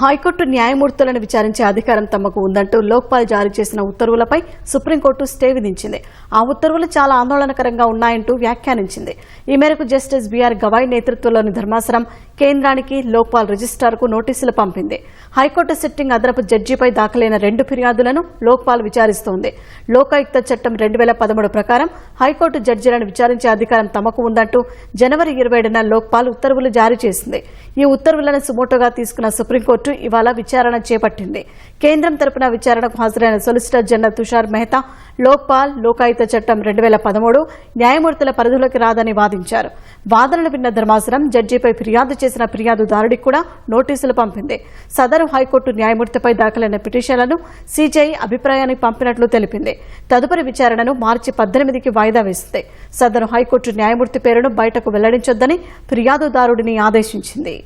High court న్యాయమూర్తులను విచారించే అధికారం తమకు ఉందంటూ లోక్పాల్ జారీ చేసిన ఉత్తర్వులపై సుప్రీంకోర్టు స్టే విధించింది. ఆ ఉత్తర్వులు చాలా ఆందోళనకరంగా ఉన్నాయంటూ వ్యాఖ్యానించింది. ఈ మేరకు జస్టిస్ బీఆర్ గవాయ్ నేతృత్వంలోని ధర్మాసనం కేంద్రానికి లోక్పాల్ రిజిస్టార్కు నోటీసులు పంపింది. హైకోర్టు సిట్టింగ్ అదనపు జడ్జిపై దాఖలైన రెండు ఫిర్యాదులను లోక్పాల్ విచారిస్తోంది. లోకాయుక్త చట్టం రెండు వేల పదమూడు ప్రకారం హైకోర్టు జడ్జీలను విచారించే అధికారం తమకు ఉందంటూ జనవరి ఇరవై ఏడున లోక్పాల్ ఉత్తర్వులు జారీ చేసింది. ఈ ఉత్తర్వులను సుమోటోగా తీసుకున్న సుప్రీంకోర్టు ఇవాళ విచారణ చేపట్టింది. కేంద్రం తరపున విచారణకు హాజరైన సొలిసిటర్ జనరల్ తుషార్ మెహతా లోక్పాల్ లోకాయుక్త చట్టం రెండు వేల పదమూడు న్యాయమూర్తుల పరిధిలోకి రాదని వాదించారు. వాదనలు విన్న ధర్మాసనం జడ్జిపై ఫిర్యాదు చేసిన ఫిర్యాదుదారుడికి కూడా నోటీసులు పంపింది. సదరు హైకోర్టు న్యాయమూర్తిపై దాఖలైన పిటిషన్లను సీజీఐ అభిప్రాయానికి పంపినట్లు తెలిపింది. తదుపరి విచారణను మార్చి పద్దెనిమిదికి వాయిదా వేసింది. సదరు హైకోర్టు న్యాయమూర్తి పేరును బయటకు వెల్లడించొద్దని ఫిర్యాదుదారుడిని ఆదేశించింది.